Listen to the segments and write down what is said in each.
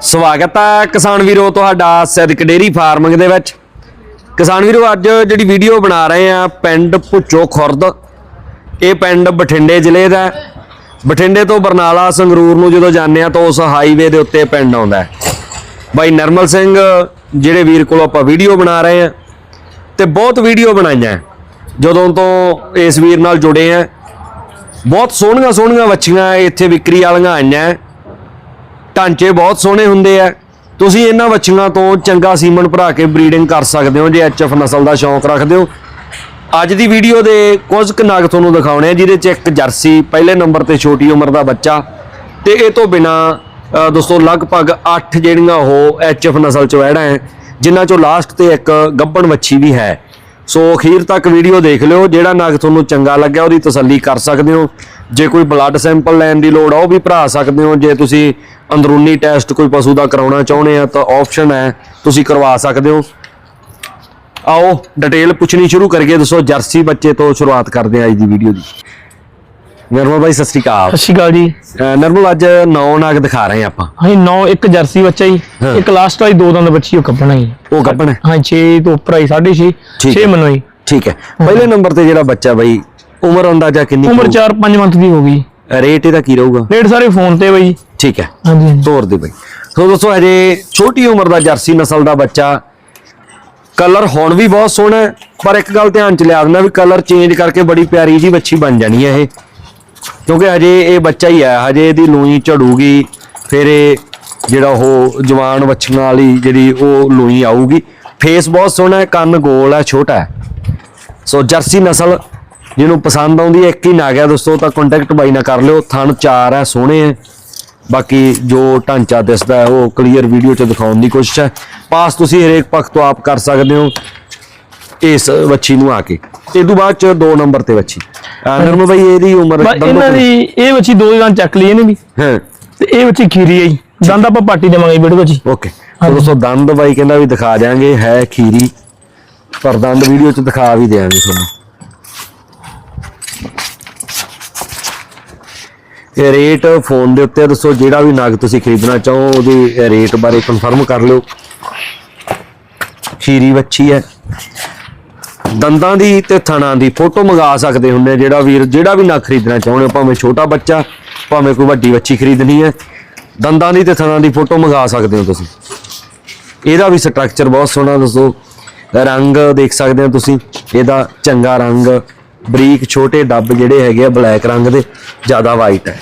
ਸਵਾਗਤ ਹੈ ਕਿਸਾਨ ਵੀਰੋ ਤੁਹਾਡਾ ਸਿੱਧਕ ਡੇਰੀ ਫਾਰਮਿੰਗ ਦੇ ਵਿੱਚ। ਕਿਸਾਨ ਵੀਰੋ, ਅੱਜ ਜਿਹੜੀ ਵੀਡੀਓ ਬਣਾ ਰਹੇ ਆ, ਪਿੰਡ ਭੁੱਚੋ ਖੁਰਦ। ਇਹ ਪਿੰਡ ਬਠਿੰਡੇ ਜ਼ਿਲ੍ਹੇ ਦਾ ਬਠਿੰਡੇ ਤੋਂ ਬਰਨਾਲਾ, ਸੰਗਰੂਰ ਨੂੰ ਜਦੋਂ ਜਾਂਦੇ ਆ ਤਾਂ ਉਸ ਹਾਈਵੇ ਦੇ ਉੱਤੇ ਪਿੰਡ ਆਉਂਦਾ ਬਾਈ ਨਰਮਲ ਸਿੰਘ, ਜਿਹੜੇ ਵੀਰ ਕੋਲ ਆਪਾਂ ਵੀਡੀਓ ਬਣਾ ਰਹੇ ਆ, ਤੇ ਬਹੁਤ ਵੀਡੀਓ ਬਣਾਈਆਂ ਜਦੋਂ ਤੋਂ ਇਸ ਵੀਰ ਨਾਲ ਜੁੜੇ ਆ, ਬਹੁਤ ਸੋਹਣੀਆਂ ਸੋਹਣੀਆਂ ਵੱਛੀਆਂ ਇੱਥੇ ਵਿਕਰੀ ਵਾਲੀਆਂ ਆਈਆਂ ਢਾਂਚੇ ਬਹੁਤ ਸੋਹਣੇ ਹੁੰਦੇ ਆ। ਤੁਸੀਂ ਇਹਨਾਂ ਵੱਛੀਆਂ ਤੋਂ ਚੰਗਾ ਸੀਮਨ ਭਰਾ ਕੇ ਬਰੀਡਿੰਗ ਕਰ ਸਕਦੇ ਹੋ, ਜੇ ਐਚਐਫ ਨਸਲ ਦਾ ਸ਼ੌਂਕ ਰੱਖਦੇ ਹੋ। ਅੱਜ ਦੀ ਵੀਡੀਓ ਦੇ ਕੁਝ ਕੁ ਨਗ ਤੁਹਾਨੂੰ ਦਿਖਾਉਣੇ ਆ, ਜਿਹਦੇ ਚ ਇੱਕ ਜਰਸੀ, ਪਹਿਲੇ ਨੰਬਰ ਤੇ ਛੋਟੀ ਉਮਰ ਦਾ ਬੱਚਾ ਤੇ ਇਹ ਤੋਂ ਬਿਨਾ ਦੋਸਤੋ, ਲਗਭਗ 8 ਜਿਹੜੀਆਂ ਉਹ ਐਚਐਫ ਨਸਲ ਚ ਵਹਿੜਾ ਹੈ ਜਿਨ੍ਹਾਂ ਚੋਂ ਲਾਸਟ ਤੇ ਇੱਕ ਗੱਬਣ ਵੱਛੀ ਵੀ ਹੈ। ਸੋ ਅਖੀਰ ਤੱਕ ਵੀਡੀਓ ਦੇਖ ਲਿਓ, ਜਿਹੜਾ ਨਗ ਤੁਹਾਨੂੰ ਚੰਗਾ ਲੱਗਿਆ ਉਹਦੀ ਤਸੱਲੀ ਕਰ ਸਕਦੇ ਹੋ। ਜੇ ਕੋਈ ਬਲੱਡ ਸੈਂਪਲ ਲੈਣ ਦੀ ਲੋੜ ਆ, ਉਹ ਵੀ ਭਰਾ ਸਕਦੇ ਹੋ। ਜੇ ਤੁਸੀਂ ਅੰਦਰੂਨੀ ਟੈਸਟ ਕੋਈ ਪਸ਼ੂ ਦਾ ਕਰਾਉਣਾ ਚਾਹੁੰਦੇ ਆ, ਤਾਂ ਆਪਸ਼ਨ ਹੈ, ਤੁਸੀਂ ਕਰਵਾ ਸਕਦੇ ਹੋ। ਆਓ ਡਿਟੇਲ ਪੁੱਛਣੀ ਸ਼ੁਰੂ ਕਰੀਏ। ਦੱਸੋ, ਜਰਸੀ ਬੱਚੇ ਤੋਂ ਸ਼ੁਰੂਆਤ ਕਰਦੇ ਆ ਅੱਜ ਦੀ ਵੀਡੀਓ ਦੀ। ਨਰਮਲ ਭਾਈ ਸਤਿ ਸ਼੍ਰੀ ਅਕਾਲ। ਸਤਿ ਸ਼੍ਰੀ ਅਕਾਲ ਜੀ। ਨਰਮਲ ਅੱਜ ਨੌ ਨਗ ਦਿਖਾ ਰਹੇ ਆ ਆਪਾਂ। ਹਾਂਜੀ 9 ਇੱਕ ਜਰਸੀ ਬੱਚਾ ਜੀ ਹਾਂ। ਇੱਕ ਲਾਸਟ ਵਾਲੀ ਦੋ ਦੰਦ ਬੱਚੀ ਉਹ ਕੱਪਣਾ ਜੀ। ਉਹ ਗੱਬਣ ਹੈ ਹਾਂ 6 ਤੋਂ ਉੱਪਰ ਆਈ 6.5 ਠੀਕ 6 ਹੈ। ਮੰਨੋ ਜੀ। ਠੀਕ ਹੈ। ਪਹਿਲੇ ਨੰਬਰ ਤੇ ਜਿਹੜਾ ਬੱਚਾ ਬਾਈ ਉਮਰ ਅੰਦਾਜ਼ਾ ਕਿੰਨੀ ਉਮਰ 4-5 ਮੰਥ ਦੀ ਹੋ ਗਈ। ਰੇਟ ਇਹਦਾ ਕੀ ਰਹੂਗਾ? ਰੇਟ ਸਾਰੇ ਫੋਨ ਤੇ ਬਈ। ਠੀਕ ਹੈ। ਹਾਂਜੀ ਤੋਰ ਦੇ ਬਾਈ। ਸੋ ਦੋਸਤੋ ਹਜੇ ਛੋਟੀ ਉਮਰ ਦਾ ਜਰਸੀ ਨਸਲ ਦਾ ਬੱਚਾ। ਕਲਰ ਹੁਣ ਵੀ ਬਹੁਤ ਸੋਹਣਾ ਹੈ ਪਰ ਇੱਕ ਗੱਲ ਧਿਆਨ ਚ ਲਿਆ ਦੇਣਾ ਵੀ ਕਲਰ ਚੇਂਜ ਕਰਕੇ ਬੜੀ ਪਿਆਰੀ ਜੀ ਬੱਚੀ ਬਣ ਜਾਣੀ ਹੈ ਇਹ। ਕਿਉਂਕਿ ਹਜੇ ਇਹ ਬੱਚਾ ਹੀ ਹੈ ਹਜੇ ਇਹਦੀ ਲੂਈ ਝੜੂਗੀ, ਫਿਰ ਇਹ ਜਿਹੜਾ ਉਹ ਜਵਾਨ ਵੱਛੀਆਂ ਵਾਲੀ ਜਿਹੜੀ ਉਹ ਲੂਈ ਆਊਗੀ। ਫੇਸ ਬਹੁਤ ਸੋਹਣਾ ਹੈ, ਕੰਨ ਗੋਲ ਹੈ, ਛੋਟਾ ਹੈ। ਸੋ ਜਰਸੀ ਨਸਲ ਜਿਹਨੂੰ ਪਸੰਦ ਆਉਂਦੀ ਹੈ, ਇੱਕ ਹੀ ਨਾ ਗਿਆ ਦੋਸਤੋ, ਤਾਂ ਕੰਟੈਕਟ ਬਾਈ ਨਾਲ ਕਰ ਲਿਓ। ਥਣ ਚਾਰ ਹੈ, ਸੋਹਣੇ ਹੈ। ਬਾਕੀ ਜੋ ਢਾਂਚਾ ਦਿਸਦਾ ਉਹ ਕਲੀਅਰ ਵੀਡੀਓ 'ਚ ਦਿਖਾਉਣ ਦੀ ਕੋਸ਼ਿਸ਼ ਹੈ। ਪਾਸ ਤੁਸੀਂ ਹਰੇਕ ਪੱਖ ਤੋਂ ਆਪ ਕਰ ਸਕਦੇ ਹੋ, ਇਸ ਵੱਛੀ ਨੂੰ ਆ ਕੇ। ਤੇ ਤੋਂ ਬਾਅਦ ਚ ਦੋ ਨੰਬਰ ਤੇ ਅਹ ਨਰਮ ਬਾਈ ਇਹਦੀ ਉਮਰ ਇਹਨਾਂ ਦੀ ਇਹ ਬੱਚੀ ਦੋ ਦੰਦ ਚੱਕ ਲਈ ਇਹਨੇ ਵੀ। ਹਾਂ। ਤੇ ਇਹ ਬੱਚੀ ਖੀਰੀ ਜੀ। ਦੰਦ ਆਪਾਂ ਪਾਟੀ ਦੇਵਾਂਗੇ ਵੀਡੀਓ ਜੀ ਓਕੇ। ਦੋਸਤੋ ਦੰਦ ਬਾਈ ਕਹਿੰਦਾ ਵੀ ਦਿਖਾ ਦਿਆਂਗੇ ਹੈ ਖੀਰੀ। ਪਰ ਦੰਦ ਵੀਡੀਓ 'ਚ ਦਿਖਾ ਵੀ ਦਿਆਂਗੇ ਤੁਹਾਨੂੰ। ਇਹ ਰੇਟ ਫੋਨ ਦੇ ਉੱਤੇ ਦੱਸੋ ਜਿਹੜਾ ਵੀ ਨਗ ਤੁਸੀਂ ਖਰੀਦਣਾ ਚਾਹੋ ਉਹਦੇ ਰੇਟ ਬਾਰੇ ਕਨਫਰਮ ਕਰ ਲਿਓ। ਖੀਰੀ ਵੱਛੀ ਹੈ। ਦੰਦਾਂ ਦੀ ਤੇ ਥਣਾਂ ਦੀ ਫੋਟੋ ਮੰਗਾ ਸਕਦੇ ਹੁੰਦੇ ਜਿਹੜਾ ਵੀਰ ਜਿਹੜਾ ਵੀ ਨਾ ਖਰੀਦਣਾ ਚਾਹੁੰਦੇ ਹੋ, ਭਾਵੇਂ ਛੋਟਾ ਬੱਚਾ ਭਾਵੇਂ ਕੋਈ ਵੱਡੀ ਵੱਛੀ ਖਰੀਦਣੀ ਹੈ। ਦੰਦਾਂ ਦੀ ਤੇ ਥਣਾ ਦੀ ਫੋਟੋ ਮੰਗਾ ਸਕਦੇ ਹੋ ਤੁਸੀਂ। ਇਹਦਾ ਵੀ ਸਟਰਕਚਰ ਬਹੁਤ ਸੋਹਣਾ ਦੱਸੋ। ਰੰਗ ਦੇਖ ਸਕਦੇ ਹੋ ਤੁਸੀਂ। ਇਹਦਾ ਚੰਗਾ ਰੰਗ ਬਰੀਕ ਛੋਟੇ ਡੱਬ ਜਿਹੜੇ ਹੈਗੇ ਆ ਬਲੈਕ ਰੰਗ ਦੇ ਜ਼ਿਆਦਾ ਵਾਈਟ ਹੈ।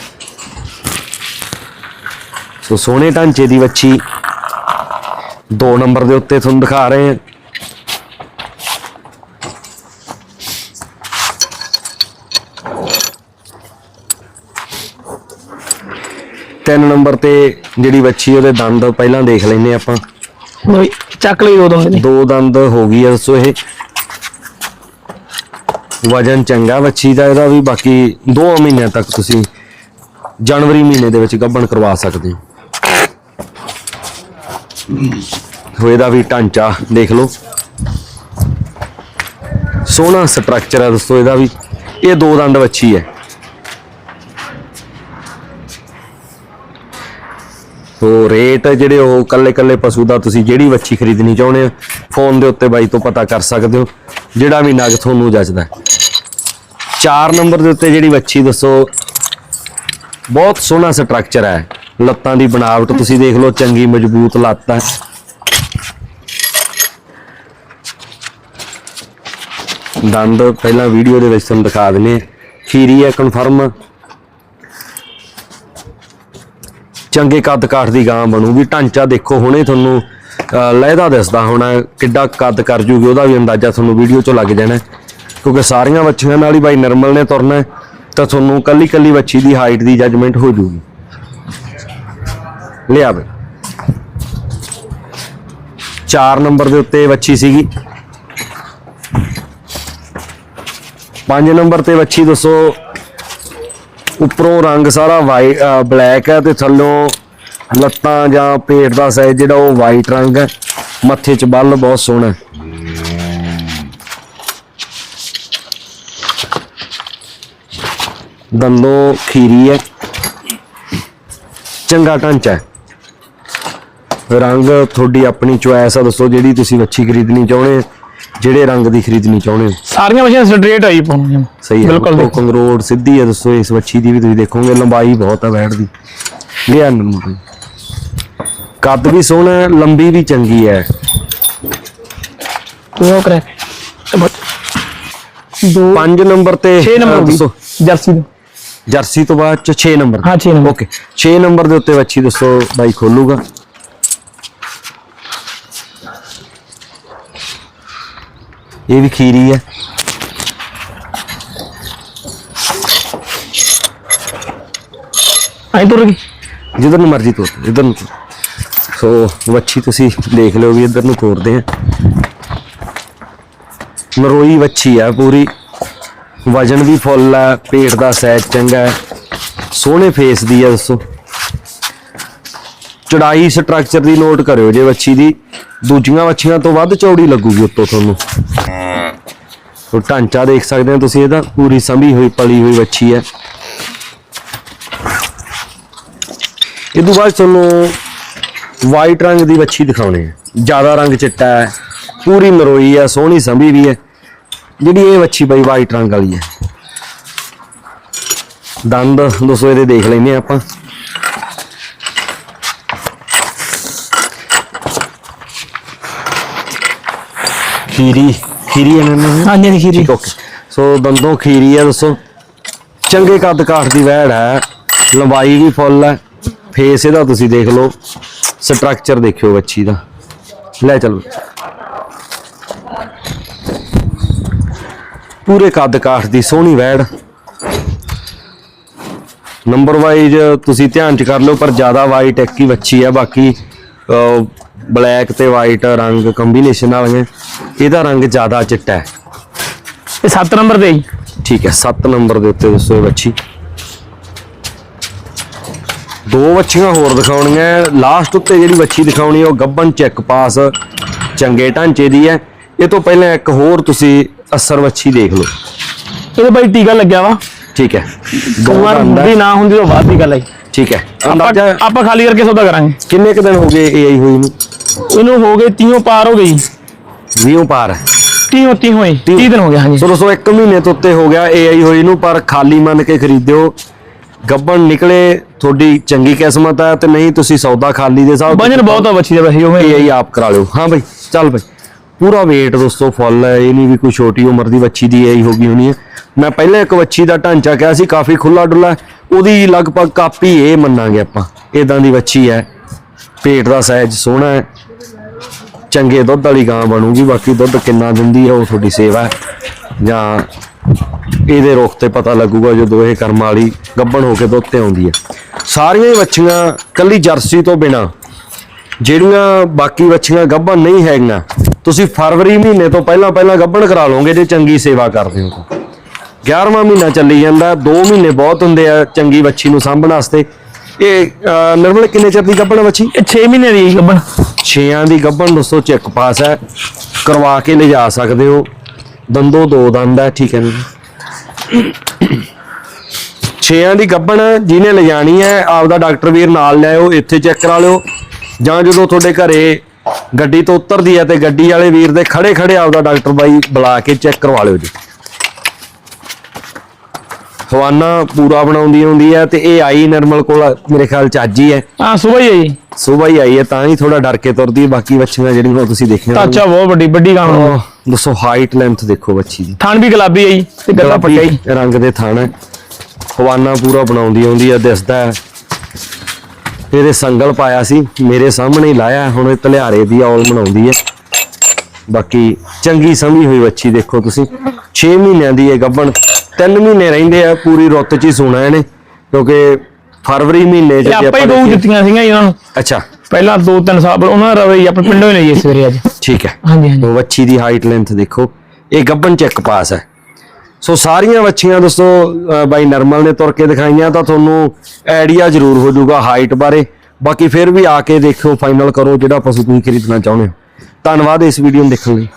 ਸੋ ਸੋਹਣੇ ਢਾਂਚੇ ਦੀ ਵੱਛੀ ਦੋ ਨੰਬਰ ਦੇ ਉੱਤੇ ਤੁਹਾਨੂੰ ਦਿਖਾ ਰਹੇ ਹਾਂ। ਤਿੰਨ ਨੰਬਰ ਤੇ ਜਿਹੜੀ ਵੱਛੀ ਉਹਦੇ ਦੰਦ ਪਹਿਲਾਂ ਦੇਖ ਲੈਨੇ ਆਪਾਂ। ਜੀ, ਚੱਕ ਲਈ ਦੋ ਦੰਦ ਨੇ ਦੋ ਦੰਦ ਹੋ ਗਈ ਐ ਸੋ ਇਹ। ਵਜਨ ਚੰਗਾ ਵੱਛੀ ਦਾ ਇਹਦਾ ਵੀ ਬਾਕੀ 2 ਮਹੀਨਿਆਂ ਤੱਕ ਤੁਸੀਂ ਜਨਵਰੀ ਮਹੀਨੇ ਦੇ ਵਿੱਚ ਗੱਭਣ ਕਰਵਾ ਸਕਦੇ ਹੋ। ਹੋ ਇਹਦਾ ਵੀ ਢਾਂਚਾ ਦੇਖ ਲਓ। ਸੋਹਣਾ ਸਟਰਕਚਰ ਹੈ ਦੋਸਤੋ ਇਹਦਾ ਵੀ। ਇਹ ਦੋ ਦੰਦ ਵੱਛੀ ਹੈ। ਸੋ ਰੇਟ ਜਿਹੜੇ ਉਹ ਕੱਲੇ ਕੱਲੇ ਪਸ਼ੂ ਦਾ ਤੁਸੀਂ ਜਿਹੜੀ ਵੱਛੀ ਖਰੀਦਣੀ ਚਾਹੁੰਦੇ ਹੋ ਫੋਨ ਦੇ ਉੱਤੇ ਬਾਈ ਤੋਂ ਪਤਾ ਕਰ ਸਕਦੇ ਹੋ, ਜਿਹੜਾ ਵੀ ਨਗ ਤੁਹਾਨੂੰ ਜੱਜਦਾ ਹੈ। ਚਾਰ ਨੰਬਰ ਦੇ ਉੱਤੇ ਜਿਹੜੀ ਵੱਛੀ ਦੱਸੋ, ਬਹੁਤ ਸੋਹਣਾ ਸਟਰਕਚਰ ਹੈ। ਲੱਤਾਂ ਦੀ ਬਣਾਵਟ ਤੁਸੀਂ ਦੇਖ ਲਓ, ਚੰਗੀ ਮਜ਼ਬੂਤ ਲੱਤ ਹੈ। ਦੰਦ ਪਹਿਲਾਂ ਵੀਡੀਓ ਦੇ ਵਿੱਚ ਤੁਹਾਨੂੰ ਦਿਖਾ ਦਿੰਨੇ ਖੀਰੀ ਹੈ ਕਨਫਰਮ ਚੰਗੇ ਕੱਦ ਕਾਠ ਦੀ ਗਾਂ ਬਣੂਗੀ ਢਾਂਚਾ ਦੇਖੋ, ਹੁਣੇ ਤੁਹਾਨੂੰ ਲਹਿਦਾ ਦਿਸਦਾ ਹੋਣਾ ਕਿੱਡਾ ਕੱਦ ਕਰ ਜੂਗੀ, ਉਹਦਾ ਵੀ ਅੰਦਾਜ਼ਾ ਤੁਹਾਨੂੰ ਵੀਡੀਓ 'ਚੋਂ ਲੱਗ ਜਾਣਾ। ਕਿਉਂਕਿ ਸਾਰੀਆਂ ਵੱਛੀਆਂ ਨਾਲ ਹੀ ਬਾਈ ਨਰਮਲ ਨੇ ਤੁਰਨਾ, ਤਾਂ ਤੁਹਾਨੂੰ ਕੱਲੀ ਕੱਲੀ ਵੱਛੀ ਦੀ ਹਾਈਟ ਦੀ ਜੱਜਮੈਂਟ ਹੋ ਜੂਗੀ। ਲਿਆ ਬਈ। ਚਾਰ ਨੰਬਰ ਦੇ ਉੱਤੇ ਵੱਛੀ ਸੀਗੀ। ਪੰਜ ਨੰਬਰ ਤੇ ਵੱਛੀ ਦੱਸੋ ਉੱਪਰੋਂ ਰੰਗ ਸਾਰਾ ਵਾਈਟ ਬਲੈਕ ਹੈ ਤੇ ਥੱਲੋਂ ਲੱਤਾਂ ਜਾਂ ਪੇਟ ਦਾ ਸਾਈਜ਼ ਜਿਹੜਾ ਉਹ ਵਾਈਟ ਰੰਗ ਹੈ। ਮੱਥੇ 'ਚ ਬੱਲ ਬਹੁਤ ਸੋਹਣਾ ਹੈ। ਦੰਦੋਂ ਖੀਰੀ ਹੈ। ਚੰਗਾ ਢਾਂਚਾ ਹੈ। ਰੰਗ ਤੁਹਾਡੀ ਆਪਣੀ ਚੁਆਇਸ ਆ ਦੱਸੋ ਜਿਹੜੀ ਤੁਸੀਂ ਵੱਛੀ ਖਰੀਦਣੀ ਚਾਹੁੰਦੇ ਹੋ। ਜਿਹੜੇ ਰੰਗ ਦੀ ਖਰੀਦਣੀ ਚਾਹੁੰਦੇ ਹੋ? ਸਾਰੀਆਂ ਮਸ਼ੀਨਾਂ ਸਟ੍ਰੇਟ ਆਈ ਪਾਉਣੀਆਂ ਸਹੀ ਹੈ ਬਿਲਕੁਲ ਦੇਖੋ ਕੰਗਰੋੜ ਸਿੱਧੀ ਹੈ ਦੱਸੋ ਇਸ ਵੱਛੀ ਦੀ ਵੀ ਤੁਸੀਂ ਦੇਖੋਗੇ ਲੰਬਾਈ ਬਹੁਤ ਹੈ ਬੈਠ ਦੀ। ਲਿਆ ਨੰਬਰ ਕੱਦ ਵੀ ਸੋਹਣਾ ਲੰਬੀ ਵੀ ਚੰਗੀ ਹੈ। ਉਹ ਕਰੇ ਦੋ। 5 ਨੰਬਰ ਤੇ 6 ਨੰਬਰ ਦੀ। ਜਰਸੀ ਦੀ। ਜਰਸੀ ਤੋਂ ਬਾਅਦ ਚ 6 ਨੰਬਰ। ਹਾਂ 6 ਨੰਬਰ। ਓਕੇ 6 ਨੰਬਰ ਦੇ ਉੱਤੇ ਵੱਛੀ ਦੱਸੋ ਬਾਈ ਖੋਲੂਗਾ। ਇਹ ਵੀ ਖੀਰੀ ਹੈ ਐਂ ਤੁਰ ਗਈ। ਜਿੱਧਰ ਨੂੰ ਮਰਜ਼ੀ ਤੋਰ ਇਧਰ ਨੂੰ ਤੋਰ। ਸੋ ਵੱਛੀ ਤੁਸੀਂ ਦੇਖ ਲਿਓ ਵੀ ਇਧਰ ਨੂੰ ਤੋਰਦੇ ਆ। ਨਰੋਈ ਵੱਛੀ ਆ ਪੂਰੀ। ਵਜਨ ਵੀ ਫੁੱਲ ਆ ਪੇਟ ਦਾ ਸਾਈਜ਼ ਚੰਗਾ ਹੈ ਸੋਹਣੇ ਫੇਸ ਦੀ ਆ ਦੱਸੋ। ਚੜਾਈ ਸਟਰਕਚਰ ਦੀ ਨੋਟ ਕਰਿਓ ਜੇ ਵੱਛੀ ਦੀ। ਦੂਜੀਆਂ ਵੱਛੀਆਂ ਤੋਂ ਵੱਧ ਚੌੜੀ ਲੱਗੂਗੀ ਉੱਤੋਂ ਤੁਹਾਨੂੰ। ਉਹ ਢਾਂਚਾ ਦੇਖ ਸਕਦੇ ਹੋ ਤੁਸੀਂ ਇਹਦਾ ਪੂਰੀ ਸੰਭੀ ਹੋਈ, ਪਲੀ ਹੋਈ ਵੱਛੀ ਹੈ। ਇਹ ਤੋਂ ਬਾਅਦ ਤੁਹਾਨੂੰ ਵਾਈਟ ਰੰਗ ਦੀ ਵੱਛੀ ਦਿਖਾਉਣੀ ਹੈ। ਜ਼ਿਆਦਾ ਰੰਗ ਚਿੱਟਾ ਹੈ, ਪੂਰੀ ਮਰੋਈ ਹੈ, ਸੋਹਣੀ ਸੰਭੀ ਵੀ ਹੈ। ਜਿਹੜੀ ਇਹ ਵੱਛੀ ਬਈ ਵਾਈਟ ਰੰਗ ਵਾਲੀ ਹੈ। ਦੰਦ ਦੋਸਤੋ ਇਹਦੇ ਦੇਖ ਲੈਨੇ ਆ ਆਪਾਂ। ਖੀਰੀ ਖੀਰੀ ਇਹਨਾਂ ਨੇ। ਹਾਂਜੀ ਹਾਂਜੀ ਖੀਰੀ। ਠੀਕ ਓਕੇ। ਸੋ ਦੰਦੋਂ ਖੀਰੀ ਹੈ ਦੱਸੋ। ਚੰਗੇ ਕੱਦ ਕਾਠ ਦੀ ਵਹਿੜ ਹੈ। ਲੰਬਾਈ ਵੀ ਫੁੱਲ ਹੈ। ਫੇਸ ਇਹਦਾ ਤੁਸੀਂ ਦੇਖ ਲਓ। ਸਟਰਕਚਰ ਦੇਖਿਓ ਬੱਚੀ ਦਾ। ਲੈ ਚਲੋ। ਪੂਰੇ ਕੱਦ ਕਾਠ ਦੀ ਸੋਹਣੀ ਵਹਿੜ ਨੰਬਰ ਵਾਈਜ਼ ਤੁਸੀਂ ਧਿਆਨ ਚ ਕਰ ਲਓ ਪਰ ਜ਼ਿਆਦਾ ਵਾਈਟ ਇੱਕ ਹੀ ਵੱਛੀ ਹੈ ਬਾਕੀ ਬਲੈਕ ਤੇ ਵਾਈਟ ਰੰਗ ਕੰਬੀਨੇਸ਼ਨ ਵਾਲੀਆਂ। ਇਹਦਾ ਰੰਗ ਜ਼ਿਆਦਾ ਚਿੱਟਾ ਹੈ। ਇਹ 7 ਨੰਬਰ ਤੇ ਆਈ ਠੀਕ ਹੈ 7 ਨੰਬਰ ਦੇ ਉੱਤੇ ਦੱਸੋ ਇਹ ਵੱਛੀ। ਦੋ ਵੱਛੀਆਂ ਹੋਰ ਦਿਖਾਉਣੀਆਂ ਲਾਸਟ ਉੱਤੇ ਜਿਹੜੀ ਵੱਛੀ ਦਿਖਾਉਣੀ ਉਹ ਗੱਬਨ ਚੈੱਕ ਪਾਸ ਚੰਗੇ ਢਾਂਚੇ ਦੀ ਹੈ। ਇਹ ਤੋਂ ਪਹਿਲਾਂ ਇੱਕ ਹੋਰ ਤੁਸੀਂ ਅਸਰ ਵੱਛੀ ਦੇਖ ਲਓ। ਇਹਦੇ ਬਾਈ ਟੀਕਾ ਲੱਗਿਆ ਵਾ। ਠੀਕ ਹੈ ਦੋ ਹੁੰਦੀ ਹੈ। ਨਾ ਹੁੰਦੀ ਤਾਂ ਬਾਅਦ ਦੀ ਗੱਲ ਹੈ ਠੀਕ ਹੈ ਅੰਦਾਜ਼ਾ ਆਪਾਂ ਖਾਲੀ ਕਰਕੇ ਸੌਦਾ ਕਰਾਂਗੇ। ਕਿੰਨੇ ਕੁ ਦਿਨ ਹੋ ਗਏ ਇਹ ਆਈ ਹੋਈ ਨੂੰ? ਇਹਨੂੰ ਹੋ ਗਏ 30 ਪਾਰ ਹੋ ਗਈ 20 ਪਾਰ ਹੈ। 30 30 ਹੋਏ 30 ਦਿਨ ਹੋ ਗਏ ਹਾਂਜੀ। ਸੋ ਦੋਸਤੋ ਇੱਕ ਮਹੀਨੇ ਤੋਂ ਉੱਤੇ ਹੋ ਗਿਆ ਏਆਈ ਹੋਈ ਨੂੰ ਪਰ ਖਾਲੀ ਮੰਨ ਕੇ ਖਰੀਦਿਓ। ਗੱਬਣ ਨਿਕਲੇ ਤੁਹਾਡੀ ਚੰਗੀ ਕਿਸਮਤ ਹੈ ਤੇ ਨਹੀਂ ਤੁਸੀਂ ਸੌਦਾ ਖਾਲੀ ਦੇ ਹਿਸਾਬ ਵਜਨ ਬਹੁਤ ਆ ਬੱਚੀ ਦਾ ਵੈਸੇ ਉਹ ਏਆਈ ਆਪ ਕਰਾ ਲਿਓ। ਹਾਂ ਬਈ ਚੱਲ ਬਈ। ਪੂਰਾ weight ਦੋਸਤੋ ਫੁੱਲ ਹੈ ਇਹ ਨਹੀਂ ਵੀ ਕੋਈ ਛੋਟੀ ਉਮਰ ਦੀ ਬੱਚੀ ਦੀ ਏਆਈ ਹੋ ਗਈ ਹੋਣੀ ਹੈ। ਮੈਂ ਪਹਿਲਾਂ ਇੱਕ ਬੱਚੀ ਦਾ ਢਾਂਚਾ ਕਿਹਾ ਸੀ ਕਾਫੀ ਖੁੱਲਾ ਡੁੱਲਾ ਹੈ। ਉਹਦੀ ਲਗਭਗ ਕਾਪੀ ਇਹ ਮੰਨਾਂਗੇ ਆਪਾਂ। ਇਦਾਂ ਦੀ ਬੱਚੀ ਹੈ। ਪੇਟ ਦਾ ਸਾਈਜ਼ ਸੋਹਣਾ ਹੈ। ਚੰਗੇ ਦੁੱਧ ਵਾਲੀ ਗਾਂ ਬਣੂਗੀ, ਬਾਕੀ ਦੁੱਧ ਕਿੰਨਾ ਦਿੰਦੀ ਹੈ ਉਹ ਤੁਹਾਡੀ ਸੇਵਾ ਹੈ। ਜਾਂ ਇਹਦੇ ਰੁੱਖ ਤੇ ਪਤਾ ਲੱਗੂਗਾ ਜਦੋਂ ਇਹ ਕਰਮ ਵਾਲੀ ਗੱਭਣ ਹੋ ਕੇ ਦੁੱਧ ਤੇ ਆਉਂਦੀ ਹੈ ਸਾਰੀਆਂ ਹੀ ਵੱਛੀਆਂ ਕੱਲੀ ਜਰਸੀ ਤੋਂ ਬਿਨਾ, ਜਿਹੜੀਆਂ ਬਾਕੀ ਵੱਛੀਆਂ ਗੱਭਣ ਨਹੀਂ ਹੈਗੀਆਂ, ਤੁਸੀਂ ਫਰਵਰੀ ਮਹੀਨੇ ਤੋਂ ਪਹਿਲਾਂ ਪਹਿਲਾਂ ਗੱਭਣ ਕਰਾ ਲਓਗੇ ਜੇ ਚੰਗੀ ਸੇਵਾ ਕਰਦੇ ਹੋ। ਤਾਂ 11ਵਾਂ ਮਹੀਨਾ ਚੱਲੀ ਜਾਂਦਾ 2 ਮਹੀਨੇ ਬਹੁਤ ਹੁੰਦੇ ਆ ਚੰਗੀ ਵੱਛੀ ਨੂੰ ਸਾਂਭਣ ਵਾਸਤੇ। ਇਹ ਅਹ, ਨਿਰਮਲ ਕਿੰਨੇ ਚਿਰ ਦੀ ਗੱਭਣ ਇਹ 6 ਮਹੀਨੇ ਦੀ ਗੱਬਣ ਛੇਆਂ ਦੀ ਗੱਭਣ ਦੋਸਤੋ ਚੈੱਕ ਪਾਸ ਹੈ। ਕਰਵਾ ਕੇ ਲਿਜਾ ਸਕਦੇ ਹੋ। ਦੰਦੋ ਦੋ ਦੰਦ ਹੈ ਠੀਕ ਹੈ ਨਾ ਛੇਆਂ ਦੀ ਗੱਭਣ ਜਿਹਨੇ ਲਿਜਾਣੀ ਹੈ ਆਪਦਾ ਡਾਕਟਰ ਵੀਰ ਨਾਲ ਲਿਆਓ ਇੱਥੇ ਚੈੱਕ ਕਰਾ ਲਿਓ। ਜਾਂ ਜਦੋਂ ਤੁਹਾਡੇ ਘਰੇ ਗੱਡੀ ਤੋਂ ਉਤਰਦੀ ਹੈ ਤੇ ਗੱਡੀ ਵਾਲੇ ਵੀਰ ਦੇ ਖੜੇ ਖੜੇ ਆਪਦਾ ਡਾਕਟਰ ਬਾਈ ਬੁਲਾ ਕੇ ਚੈੱਕ ਕਰਵਾ ਲਿਓ ਜੀ। ਹਵਾਨਾ ਪੂਰਾ ਬਣਾਉਂਦੀ ਹੁੰਦੀ ਹੈ ਤੇ ਇਹ ਆਈ ਨਰਮਲ ਕੋਲ ਮੇਰੇ ਖਿਆਲ ਚ ਅੱਜ ਹੀ ਹੈ। ਹਾਂ ਸੁਬਹ ਹੀ ਆਈ। ਸੁਬਾਹ ਹੀ ਆਈ ਹੈ ਤਾਂ ਹੀ ਥੋੜਾ ਡਰ ਕੇ ਤੁਰਦੀ ਹੈ ਬਾਕੀ ਬੱਚੀਆਂ ਜਿਹੜੀਆਂ ਉਹ ਤੁਸੀਂ ਦੇਖੀਆਂ ਤਾਚਾ ਬਹੁਤ ਵੱਡੀ ਵੱਡੀ ਗਾਂ ਨੂੰ ਦੱਸੋ ਹਾਈਟ ਲੈਂਥ ਦੇਖੋ ਬੱਚੀ ਦੀ। ਥਣ ਵੀ ਗੁਲਾਬੀ ਆਈ ਤੇ ਗੱਲਾਂ ਹੀ। ਰੰਗ ਦੇ ਥਣ ਹੈ। ਹਵਾਨਾ ਪੂਰਾ ਬਣਾਉਂਦੀ ਆਉਂਦੀ ਹੈ ਦਿਸਦਾ ਹੈ। ਇਹਦੇ ਸੰਗਲ ਪਾਇਆ ਸੀ ਮੇਰੇ ਸਾਹਮਣੇ ਹੀ ਲਾਇਆ ਹੁਣ ਇਹ ਤਲਿਆਰੇ ਦੀ ਔਲ ਬਣਾਉਂਦੀ ਹੈ। ਬਾਕੀ ਚੰਗੀ ਸਮਝੀ ਹੋਈ ਬੱਚੀ ਦੇਖੋ ਤੁਸੀਂ। 6 ਮਹੀਨਿਆਂ ਦੀ ਇਹ ਗੱਭਣ 3 ਮਹੀਨੇ ਰਹਿੰਦੇ ਆ ਪੂਰੀ ਰੁੱਤ 'ਚ ਹੀ ਸੋਣਾ ਇਹਨੇ ਕਿਉਂਕਿ ਫਰਵਰੀ ਮਹੀਨੇ 'ਚ ਆਪਾਂ ਹੀ ਦੇਖੀਏ- ਦਿੱਤੀਆਂ ਸੀਗੀਆਂ ਜੀ ਉਹਨਾਂ ਨੂੰ। ਅੱਛਾ। ਪਹਿਲਾਂ ਦੋ ਤਿੰਨ ਸਾਲ ਉਹਨਾਂ ਦਾ ਰਵਈ ਆਪਣੇ ਪਿੰਡੋਂ ਹੀ ਲਈ ਇਸ ਸਵੇਰੇ ਅੱਜ। ਠੀਕ ਹੈ। ਹਾਂਜੀ ਹਾਂਜੀ। ਉਹ ਵੱਛੀ ਦੀ ਹਾਈਟ ਲੈਂਥ ਦੇਖੋ। ਇਹ ਗੱਬਨ ਚੈੱਕ ਪਾਸ ਹੈ। ਸੋ ਸਾਰੀਆਂ ਵੱਛੀਆਂ ਦੋਸਤੋ ਬਾਈ ਨਰਮਲ ਨੇ ਤੁਰ ਕੇ ਦਿਖਾਈਆਂ ਤਾਂ ਤੁਹਾਨੂੰ ਆਈਡੀਆ ਜ਼ਰੂਰ ਹੋ ਜਾਊਗਾ ਹਾਈਟ ਬਾਰੇ। ਬਾਕੀ ਫਿਰ ਵੀ ਆ ਕੇ ਦੇਖੋ ਫਾਈਨਲ ਕਰੋ ਜਿਹੜਾ ਪਸ਼ੂ ਤੁਸੀਂ ਖਰੀਦਣਾ ਚਾਹੁੰਦੇ ਹੋ। ਧੰਨਵਾਦ ਇਸ ਵੀਡੀਓ ਨੂੰ ਦੇਖਣ ਲਈ।